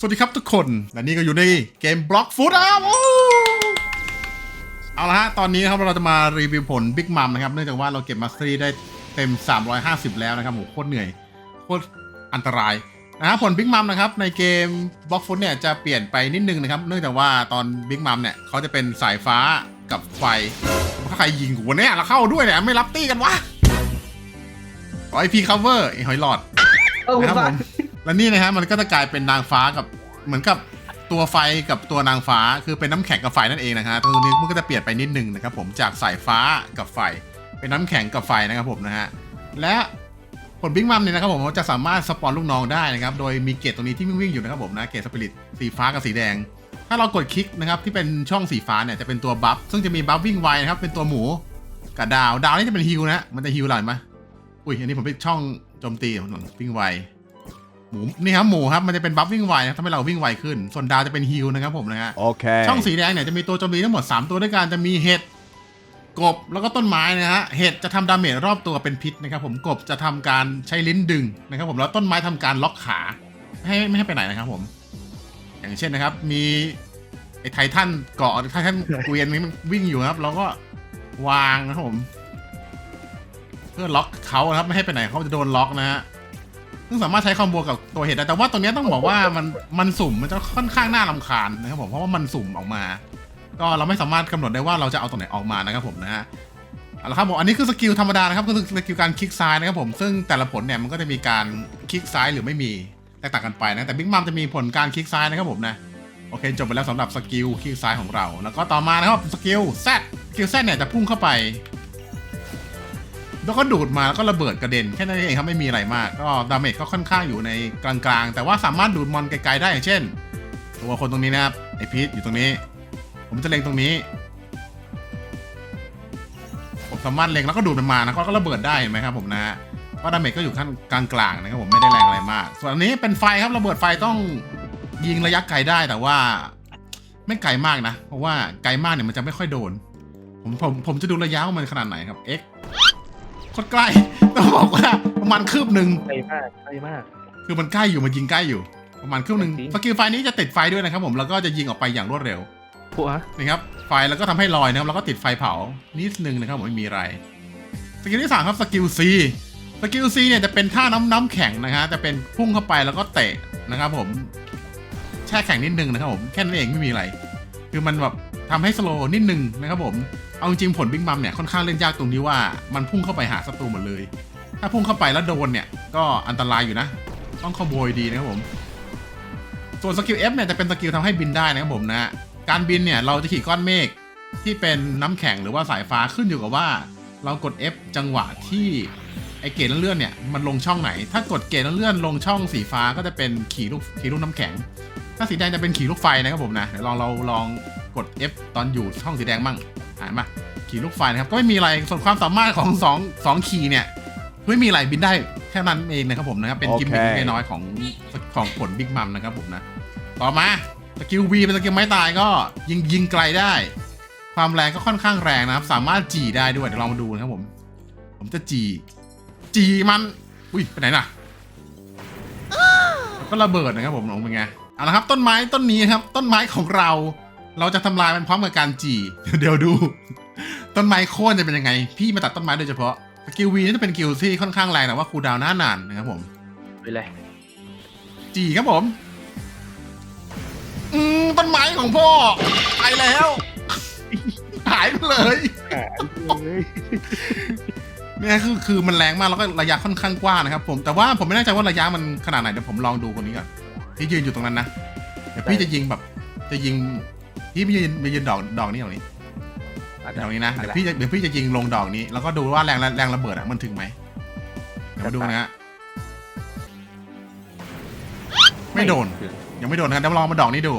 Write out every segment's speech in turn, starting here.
สวัสดีครับทุกคน และนี่ก็อยู่ในเกมบล็อกฟุตอะโอ้เอาละฮะ ตอนนี้นะครับเราจะมารีวิวผลบิ๊กมัมนะครับ เนื่องจากว่าเราเก็บมาสเตอรี่ได้เต็ม 350 แล้วนะครับโหโคตรเหนื่อย โคตรอันตรายนะฮะผลบิ๊กมัมนะครับ ในเกมบล็อกฟุตเนี่ยจะเปลี่ยนไปนิดนึงนะครับ เนื่องจากว่าตอนบิ๊กมัมเนี่ยเขาจะเป็นสายฟ้ากับไฟถ้าใครยิงกูเนี่ยเราเข้าด้วยเนี่ยไม่รับตี้กันวะไอพีคัฟเวอร์ไอหอยหลอดเออคุณนะครับผฟ้าม และนี่นะฮะมันก็จะกลายเป็นนางฟ้ากับเหมือนกับตัวไฟกับตัวนางฟ้าคือเป็นน้ำแข็งกับไฟนั่นเองนะฮะตรงนี้มันก็จะเปลี่ยนไปนิดนึงนะครับผมจากสายฟ้ากับไฟ เป็นน้ำแข็งกับไฟนะครับผมนะฮะและผลบิ๊กมัมเนี่ยนะครับผมจะสามารถสปอนลูกน้องได้นะครับโดยมีเกตตรงนี้ที่วิ่งๆอยู่นะครับผมนะเกตสปิริตสีฟ้ากับสีแดง ถ้าเรากดคลิกนะครับที่เป็นช่องสีฟ้าเนี่ยจะเป็นตัวบัฟซึ่งจะมีบัฟวิ่งไวนะครับเป็นตัวหมูกับดาวดาวนี่จะเป็นฮิลนะมันจะฮิลหลังไหมอุ้ยอันนี้ผมเป็นช่องโจมตีวิ่งไว หมูนี่ครับหมูครับมันจะเป็นบัฟวิ่งไวนะทำให้เราวิ่งไวขึ้น ส่วนดาวจะเป็นฮิลนะครับผมนะฮะ Okay. ช่องสีแดงเนี่ยจะมีตัวโจมตีทั้งหมด 3 ตัวด้วยกันจะมีเห็ดกบแล้วก็ต้นไม้นะฮะเห็ดจะทำดาเมจรอบตัวเป็นพิษนะครับผมกบจะทำการใช้ลิ้นดึงนะครับผมแล้วต้นไม้ทำการล็อกขาให้ไม่ให้ไปไหนนะครับผม อย่างเช่นนะครับ มีไอ้ไททันเกาะไททันเกวียนนี้มันวิ่งอยู่นะครับ เราก็วางนะครับผม เพื่อล็อกเขานะครับไม่ให้ไปไหนเขาจะโดนล็อกนะฮะ ซึ่งสามารถใช้คอมโบกับตัวเห็ดได้แต่ว่าตัวเนี้ยต้องบอกว่ามันมันสุ่มมันจะค่อนข้างน่ารำคาญนะครับผมเพราะว่ามันสุ่มออกมา ก็เราไม่สามารถกำหนดได้ว่าเราจะเอาตัวไหนออกมานะครับผมนะฮะเอาละครับผมอันนี้คือสกิลธรรมดานะครับก็คือสกิลการคลิกซ้ายนะครับผมซึ่งแต่ละผลเนี่ยมันก็จะมีการคลิกซ้ายหรือไม่มีแตกต่างกันไปนะแต่บิ๊กมัมจะมีผลการคลิกซ้ายนะครับผมนะโอเคจบไปแล้วสำหรับสกิลคลิกซ้ายของเรา แล้วก็ต่อมานะครับสกิลแซดสกิลแซดเนี่ยจะพุ่งเข้าไป แล้วก็ดูดมาแล้วก็ระเบิดกระเด็นแค่นั้นเองครับไม่มีอะไรมาก ก็ดาเมจก็ค่อนข้างอยู่ในกลางๆ แต่ว่าสามารถดูดมอนไกลๆได้อย่างเช่น ตัวคนตรงนี้นะครับไอพีทอยู่ตรงนี้ ผมจะเล็งตรงนี้ ผมสามารถเล็งแล้วก็ดูดมันมานะก็ระเบิดได้เห็นไหมครับผมนะฮะก็ดาเมจก็อยู่ขั้นกลางๆนะครับผมไม่ได้แรงอะไรมาก ส่วนอันนี้เป็นไฟครับระเบิดไฟต้องยิงระยะไกลได้แต่ว่าไม่ไกลมากนะ เพราะว่าไกลมากเนี่ยมันจะไม่ค่อยโดน ผมผมผมจะดูระยะมันขนาดไหนครับ x คตรใกล้ต้องบอกว่าประมาณคืบหนึ่งไกลมากไกลมาก คือมันใกล้อยู่มันยิงใกล้อยู่ ประมาณครึ่งหนึ่งจริง สกิลไฟนี้จะติดไฟด้วยนะครับผมแล้วก็จะยิงออกไปอย่างรวดเร็วผัวนะครับไฟแล้วก็ทำให้ลอยนะครับแล้วก็ติดไฟเผานิดนึงนะครับผมไม่มีอะไรสกิลที่สามครับสกิล C สกิล C เนี่ยจะเป็นท่าน้ำน้ำแข็งนะฮะจะเป็นพุ่งเข้าไปแล้วก็เตะนะครับผมแช่แข็งนิดนึงนะครับผมแค่นั้นเองไม่มีอะไร คือมันแบบทำให้สโลว์นิดนึงนะครับผม เอาจริงผลบิ๊กมัมเนี่ยค่อนข้างเล่นยากตรงที่ว่ามันพุ่งเข้าไปหาศัตรูหมดเลย ถ้าพุ่งเข้าไปแล้วโดนเนี่ยก็อันตรายอยู่นะ ต้องขโมยดีนะครับผม ส่วนสกิล F เนี่ยจะเป็นสกิลทำให้บินได้นะครับผมนะการบินเนี่ยเราจะขี่ก้อนเมฆที่เป็นน้ำแข็งหรือว่าสายฟ้าขึ้นอยู่กับว่า เรากด F จังหวะที่ไอเกตเลื่อนเนี่ยมันลงช่องไหน ถ้ากดเกตเลื่อนลงช่องสีฟ้าก็จะเป็นขี่ลูกขี่ลูกน้ำแข็ง ถ้าสีแดงจะเป็นขี่ลูกไฟนะครับผมนะเดี๋ยวลองเราลองกด F ตอนอยู่ช่องสีแดงมั่ง อ่านมาขี่ลูกไฟนะครับ ก็ไม่มีอะไรส่วนความสามารถของสองสองขี่เนี่ย ไม่มีอะไรบินได้แค่นั้นเองนะครับผมนะครับ เป็นกิมมิคโอเคน้อยๆของของผลบิ๊กมัมนะครับผมนะ ต่อมาสกิล V เป็นสกิลไม้ตายก็ยิงยิงไกลได้ ความแรงก็ค่อนข้างแรงนะครับ สามารถจีได้ด้วยเดี๋ยวลองมาดูนะครับผม ผมจะจีจีมัน อุ้ยไปไหนน่ะแล้วก็ระเบิดนะครับผมลองเป็นไงเอาละครับต้นไม้ต้นนี้ครับ ต้นไม้ของเรา เราจะทำลายมันพร้อมกับการจีเดี๋ยวดู ต้นไม้โค่นจะเป็นยังไง พี่มาตัดต้นไม้โดยเฉพาะสกิล V นี่จะเป็นสกิลที่ค่อนข้างแรงแต่ว่าคูลดาวน์หน้านานนะครับผมไปเลยจีครับผม อืมต้นไม้ของพ่อไปแล้ว หายไปเลยหายเลยเนี่ยคือคือมันแรงมากแล้วก็ระยะค่อนข้างกว้างนะครับ ผมแต่ว่าผมไม่แน่ใจว่าระยะมันขนาดไหนเดี๋ยวผมลองดูคนนี้ก่อนที่ยืนอยู่ตรงนั้นนะเดี๋ยวพี่จะยิงแบบ จะยิง พี่ไปยืนไปยืนดอกดอกนี้ดอกนี้ดอกนี้นะเดี๋ยวพี่จะเดี๋ยวพี่จะยิงลงดอกนี้แล้วก็ดูว่าแรงแรงระเบิดอะมันถึงไหมเดี๋ยวมาดูนะฮะไม่โดน ยังไม่โดนนะครับเดี๋ยวลองมาดอกนี้ดู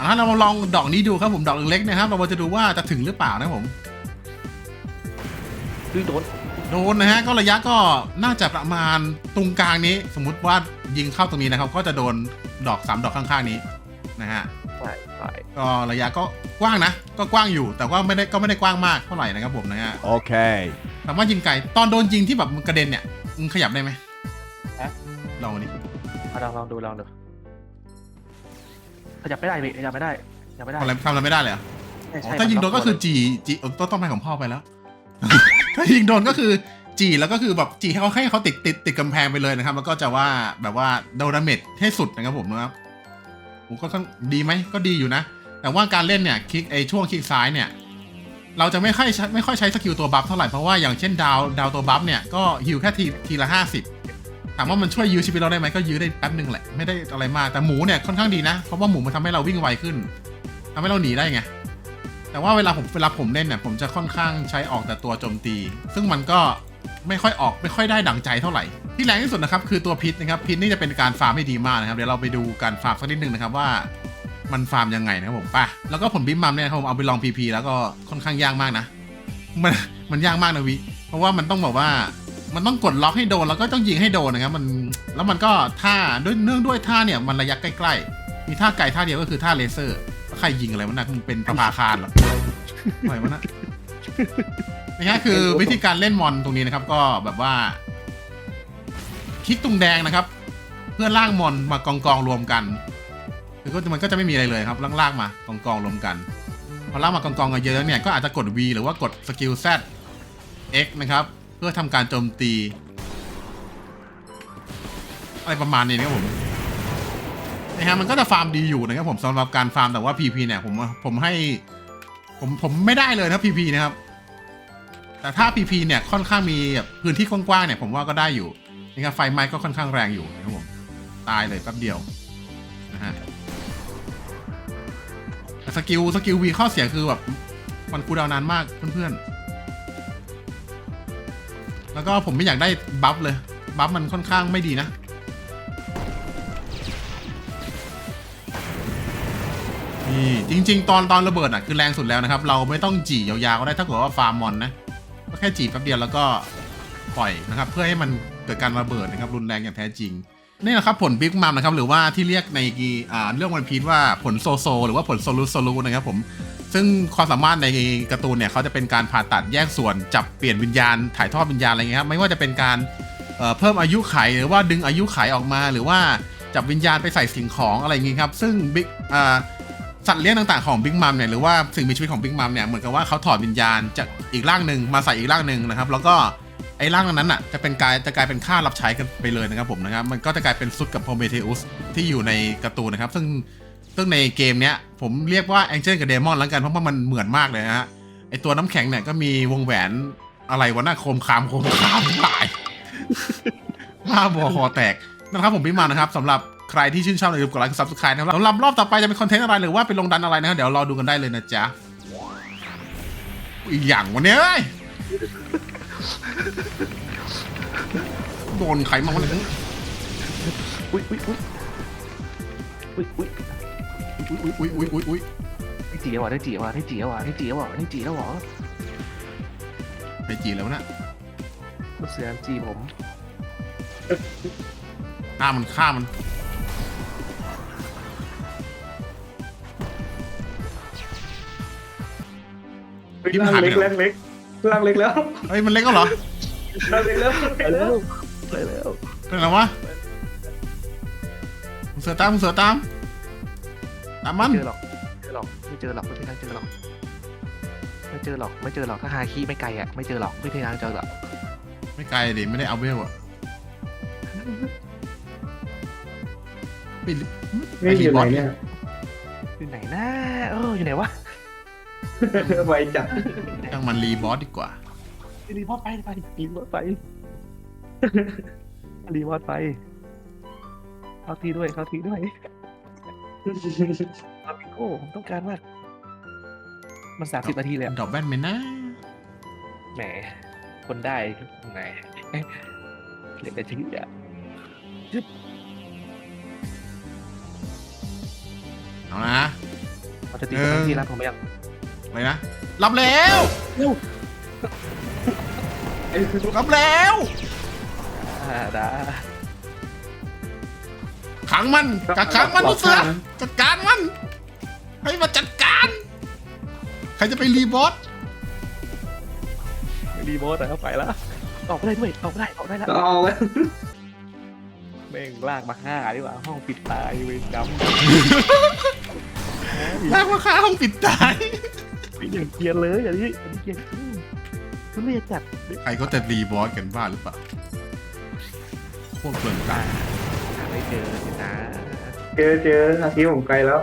อะเรามาลองดอกนี้ดูครับผมดอกเล็กๆนะครับ เราจะดูว่าจะถึงหรือเปล่านะครับผมดื้อโดนโดนนะฮะก็ระยะก็น่าจะประมาณตรงกลางนี้ สมมุติว่ายิงเข้าตรงนี้นะครับ ก็จะโดนดอกสามดอกข้างๆนี้นะฮะใช่ใช่ก็ระยะก็กว้างนะ ก็กว้างอยู่ แต่ว่าไม่ได้ก็ไม่ได้กว้างมากเท่าไหร่นะครับผมนะฮะ Okay. สามารถยิงไกลตอนโดนยิงที่แบบมันกระเด็นเนี่ยมึงขยับได้ไหมลองมาดิมาลองลองดูลองดูขยับไม่ได้พี่ขยับไม่ได้ขยับไม่ได้ทำอะไรทำอะไรไม่ได้เลยเหรอใช่อ๋อใช่ถ้ายิงโดนก็คือมัล็จีจีต้องต้องไปของพ่อไปแล้ว ถ้ายิงโดนก็คือจีแล้วก็คือแบบจีให้เขาให้เขาติดติดติดกำแพงไปเลยนะครับ แล้วก็จะว่าแบบว่าโดนดาเมจให้สุดนะครับผมนะครับ ผมก็ค่อนดีไหมก็ดีอยู่นะ แต่ว่าการเล่นเนี่ยคลิกไอช่วงคลิกซ้ายเนี่ย เราจะไม่ค่อยไม่ค่อยใช้สกิลตัวบัฟเท่าไหร่เพราะว่าอย่างเช่นดาวดาวตัวบัฟเนี่ยก็ฮิวแค่ทีทีละห้าสิบถามว่ามันช่วยยื้อชีวิตเราได้ไหมก็ยื้อได้แป๊บหนึ่งแหละ ไม่ได้อะไรมากแต่หมูเนี่ยค่อนข้างดีนะเพราะว่าหมูมันทำให้เราวิ่งไวขึ้นทำให้เราหนีได้ไงแต่ว่าเวลาผมเวลาผมเล่นเนี่ยผมจะค่อนข้างใช้ออกแต่ตัวโจมตี ซึ่งมันก็ ไม่ค่อยออกไม่ค่อยได้ดังใจเท่าไหร่ ที่แรงที่สุดนะครับคือตัวพิษนะครับพิษนี่จะเป็นการฟาร์มที่ดีมากนะครับเดี๋ยวเราไปดูการฟาร์มสักนิดนึงนะครับว่ามันฟาร์มยังไงนะครับผมป่ะแล้วก็ผลบิมมัมเนี่ยครับผมเอาไปลองพีพีแล้วก็ค่อนข้างยากมากนะมันมันยากมากนะวิเพราะว่ามันต้องบอกว่ามันต้องกดล็อกให้โดนแล้วก็ต้องยิงให้โดนนะครับมันแล้วมันก็ท่าด้วยเนื่องด้วยท่าเนี่ยมันระยะใกล้ๆ มีท่าไกลท่าเดียวก็คือท่าเลเซอร์ใครยิงอะไรวะนนะมันเป็นประภาคารหรออะไรวะนะ นะฮะคือวิธีการเล่นมอนตรงนี้นะครับ ก็แบบว่า คลิกตรงแดงนะครับ เพื่อล่างมอนมากองกองๆรวมกันคือก็มันก็จะไม่มีอะไรเลยครับล่างๆมากองกองๆรวมกันพอล่ากมากองกองๆกันเยอะแล้วเนี่ยก็อาจจะกด V หรือว่ากดสกิล Z X นะครับ เพื่อทำการโจมตี อะไรประมาณนี้นะครับผมนะฮะมันก็จะฟาร์มดีอยู่นะครับผมสำหรับการฟาร์มแต่ว่า PP เนี่ยผมผมให้ ผมผมไม่ได้เลยนะ PP นะครับ แต่ถ้า PP เนี่ยค่อนข้างมีแบบพื้นที่กว้างๆเนี่ยผมว่าก็ได้อยู่นะครับไฟไหม้ก็ค่อนข้างแรงอยู่นะครับผมตายเลยแป๊บเดียวนะฮะสกิลสกิลวีข้อเสียคือแบบมันคูดาวน์นานมากเพื่อนๆ แล้วก็ผมไม่อยากได้บัฟเลยบัฟมันค่อนข้างไม่ดีนะนี่จริง ๆ ตอนตอนระเบิดอะคือแรงสุดแล้วนะครับ เราไม่ต้องจี่ยาวๆก็ได้ถ้าเกิดว่าฟาร์มมอนนะ ก็แค่จีบแป๊บเดียวแล้วก็ปล่อยนะครับ เพื่อให้มันเกิดการระเบิดนะครับรุนแรงอย่างแท้จริงนี่นะครับผลบิ๊กมัมนะครับหรือว่าที่เรียกในอ่าเรื่องวันพีชว่าผลโซโซ หรือว่าผลโซลูโซลูนะครับผมซึ่งความสามารถในการ์ตูนเนี่ยเขาจะเป็นการผ่าตัดแยกส่วนจับเปลี่ยนวิญญาณถ่ายทอดวิญญาณอะไรเงี้ยครับไม่ว่าจะเป็นการเพิ่มอายุไขหรือว่าดึงอายุไขออกมา หรือว่าจับวิญญาณไปใส่สิ่งของอะไรอย่างงี้ครับซึ่งบิ๊กอ่า สัตว์เลี้ยงต่างๆของบิ๊กมัมเนี่ยหรือว่าสิ่งมีชีวิตของบิ๊กมัมเนี่ยเหมือนกับว่าเขาถอดวิญญาณจากอีกร่างหนึ่งมาใส่อีกร่างหนึ่งนะครับ แล้วก็ไอ้ร่างนั้นอะจะเป็นกายจะกลายเป็นค่ารับใช้กันไปเลยนะครับผมนะครับมันก็จะกลายเป็นซุดกับโพเมเทอุสที่อยู่ในการ์ตูนนะครับ ซึ่งซึ่งในเกมเนี้ยผมเรียกว่าแองเจิลกับเดมอนแล้วกันเพราะว่ามันเหมือนมากเลยนะฮะไอตัวน้ำแข็งเนี่ยก็มีวงแหวนอะไรวะน่าโคมคามโคมคามตายบ้าบอคอแตกนะครับผมพี่มานะครับสำหรับ ใครที่ชื่นชอบอย่าลืมกดไลค์กดซับสไครต์นะครับสำหรับรอบต่อไปจะเป็นคอนเทนต์อะไรหรือว่าเป็นลงดันอะไรนะครับเดี๋ยวรอดูกันได้เลยนะจ๊ะอีกอย่างวันนี้เอ้ยโดนใครมาวันนี้อุ้ยอุ้ยอุ้ยอุ้ยอุ้ยอุ้ยอุ้ยอุ้ยอุ้ยอุ้ยได้จีว่ะได้จีว่ะได้จีว่ะได้จีว่ะได้จีแล้วเหรอไปจีแล้วนะลูกเสือจีผมฆ่ามันฆ่ามัน ล่างเล็กล่างเล็กล่างเล็กแล้วเฮ้ยมันเล็กก็เหรอล่างเล็กแล้วไปแล้วไปแล้วเป็นอะไรวะมึงเสือตามมึงเสือตามตามมันเจอหรอกเจอหรอกไม่เจอหรอกไม่มีทางเจอหรอกไม่เจอหรอกไม่เจอหรอกถ้าฮาคีไม่ไกลอะไม่เจอหรอกไม่มีทางเจอหรอกไม่ไกลดิไม่ได้เอาเวลอะไปไม่อยู่ไหนเนี่ยอยู่ไหนนะเอออยู่ไหนวะ ไวจัดช่างมันรีบอสดีกว่า รีพอร์ตไปไปรีพอร์ตไปรีพอร์ตไปเข้าทีด้วยเข้าทีด้วยอาบิโก้ผมต้องการมากมันสามสิบนาทีเลยอะดอกแว่นไหมนะแหม คนได้แหมเหลือแต่ชื่ออะเอานะเขาจะตีคนที่รักผมไม่อยาก อะไรนะรับแล้วรับแล้วอ่าดาขังมันกักขังมันลูกเสือจัดการมัน ให้มาจัดการ ใครจะไปรีบอสรีโมทแต่เข้าไปแล้วออกไม่ได้ด้วยออกไม่ได้ออกได้แล้วก็เอาไว้แม่งลากมาห้าดีกว่าห้องปิดตายเวรกรรมลากมาฆ่าห้องปิดตาย อย่างเกรียนเลยอันนี้อันนี้เกรียนจริงทุเรศจัดใครก็จะรีบอสกันบ้าหรือเปล่าพวกเปลืองตายหาไม่เจอเลยนะเจอเจอฮาคิผมไกลแล้ว